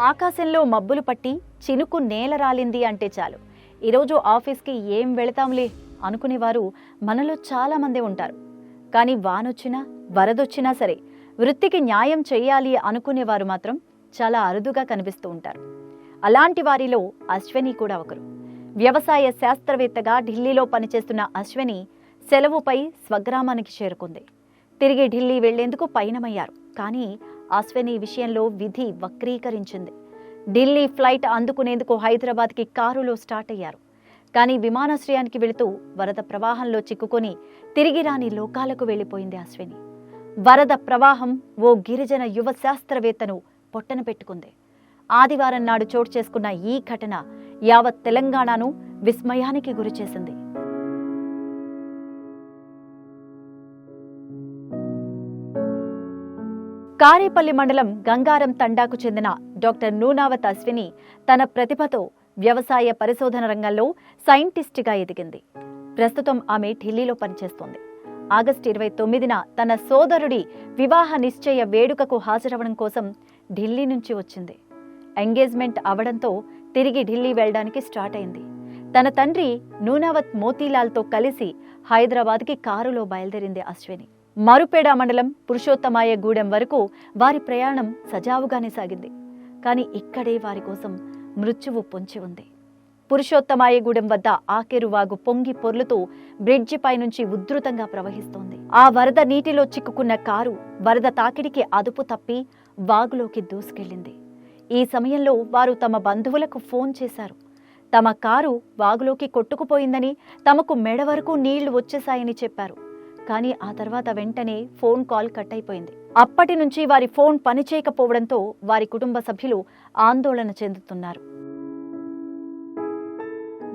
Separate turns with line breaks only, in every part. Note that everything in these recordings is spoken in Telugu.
ఆకాశంలో మబ్బులు పట్టి చినుకు నేల రాలింది అంటే చాలు. ఈరోజు ఆఫీస్కి ఏం వెళతాంలే అనుకునేవారు మనలో చాలా మంది ఉంటారు. కానీ వానొచ్చినా వరదొచ్చినా సరే వృత్తికి న్యాయం చేయాలి అనుకునేవారు మాత్రం చాలా అరుదుగా కనిపిస్తూ ఉంటారు. అలాంటి వారిలో అశ్వని కూడా ఒకరు. వ్యవసాయ శాస్త్రవేత్తగా ఢిల్లీలో పనిచేస్తున్న అశ్వని సెలవుపై స్వగ్రామానికి చేరుకుంది. తిరిగి ఢిల్లీ వెళ్ళేందుకు పయనమయ్యారు. కానీ అశ్విని విషయంలో విధి వక్రీకరించింది. ఢిల్లీ ఫ్లైట్ అందుకునేందుకు హైదరాబాద్కి కారులో స్టార్ట్ అయ్యారు. కానీ విమానాశ్రయానికి వెళుతూ వరద ప్రవాహంలో చిక్కుకొని తిరిగి రాని లోకాలకు వెళ్ళిపోయింది అశ్విని. వరద ప్రవాహం ఓ గిరిజన యువ శాస్త్రవేత్తను పొట్టన పెట్టుకుంది. ఆదివారం నాడు చోటు చేసుకున్న ఈ ఘటన యావత్ తెలంగాణను విస్మయానికి గురిచేసింది. కారేపల్లి మండలం గంగారం తండాకు చెందిన డాక్టర్ నూనావత్ అశ్విని తన ప్రతిభతో వ్యవసాయ పరిశోధన రంగంలో సైంటిస్ట్గా ఎదిగింది. ప్రస్తుతం ఆమె ఢిల్లీలో పనిచేస్తోంది. ఆగస్టు ఇరవై తొమ్మిదిన తన సోదరుడి వివాహ నిశ్చయ వేడుకకు హాజరవడం కోసం ఢిల్లీ నుంచి వచ్చింది. ఎంగేజ్మెంట్ అవడంతో తిరిగి ఢిల్లీ వెళ్ళడానికి స్టార్ట్ అయింది. తన తండ్రి నూనావత్ మోతీలాల్తో కలిసి హైదరాబాద్కి కారులో బయలుదేరింది అశ్విని. మరుపేడ మండలం పురుషోత్తమాయ గూడెం వరకు వారి ప్రయాణం సజావుగానే సాగింది. కానీ ఇక్కడే వారి కోసం మృత్యువు పొంచి ఉంది. పురుషోత్తమాయగూడెం వద్ద ఆకెరువాగు పొంగి పొర్లుతూ బ్రిడ్జిపై నుంచి ఉధృతంగా ప్రవహిస్తోంది. ఆ వరద నీటిలో చిక్కుకున్న కారు వరద తాకిడికి అదుపు తప్పి వాగులోకి దూసుకెళ్ళింది ఈ సమయంలో వారు తమ బంధువులకు ఫోన్ చేశారు. తమ కారు వాగులోకి కొట్టుకుపోయిందని తమకు మెడ వరకు నీళ్ళు వచ్చేశాయని చెప్పారు. కానీ ఆ తర్వాత వెంటనే ఫోన్ కాల్ కట్ అయిపోయింది అప్పటి నుంచి వారి ఫోన్ పనిచేయకపోవడంతో వారి కుటుంబ సభ్యులు ఆందోళన చెందుతున్నారు.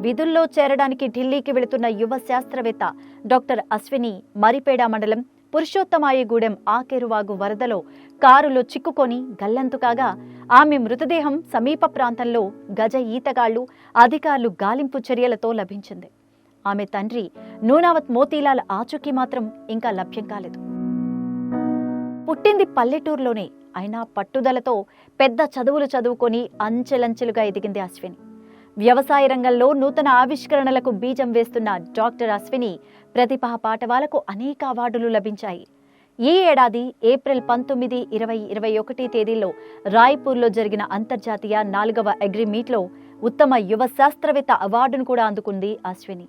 విధుల్లో చేరడానికి ఢిల్లీకి వెళుతున్న యువ శాస్త్రవేత్త డాక్టర్ అశ్విని మరిపేడ మండలం పురుషోత్తమాయగూడెం ఆకేరువాగు వరదలో కారులో చిక్కుకొని గల్లంతు కాగా ఆమె మృతదేహం సమీప ప్రాంతంలో గజ ఈతగాళ్ళు అధికారులు గాలింపు చర్యలతో లభించింది. ఆమె తండ్రి నూనావత్ మోతీలాల్ ఆచూకీ మాత్రం ఇంకా లభ్యం కాలేదు. పుట్టింది పల్లెటూరులోనే. అయినా పట్టుదలతో పెద్ద చదువులు చదువుకొని అంచెలంచెలుగా ఎదిగింది అశ్విని. వ్యవసాయ రంగంలో నూతన ఆవిష్కరణలకు బీజం వేస్తున్న డాక్టర్ అశ్విని ప్రతిభా పాఠవాలకు అనేక అవార్డులు లభించాయి. ఈ ఏడాది ఏప్రిల్ పంతొమ్మిది ఇరవై ఇరవై ఒకటి తేదీల్లో రాయ్పూర్లో జరిగిన అంతర్జాతీయ నాలుగవ అగ్రిమీట్లో ఉత్తమ యువ శాస్త్రవేత్త అవార్డును కూడా అందుకుంది అశ్విని.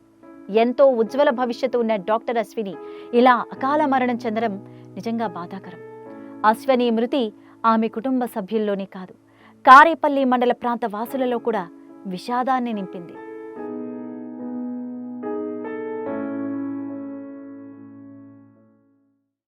ఎంతో ఉజ్వల భవిష్యత్తు ఉన్న డాక్టర్ అశ్విని ఇలా అకాల మరణం చెందడం నిజంగా బాధాకరం. అశ్విని మృతి ఆమె కుటుంబ సభ్యుల్లోనే కాదు కారేపల్లి మండల ప్రాంత వాసులలో కూడా విషాదాన్ని నింపింది.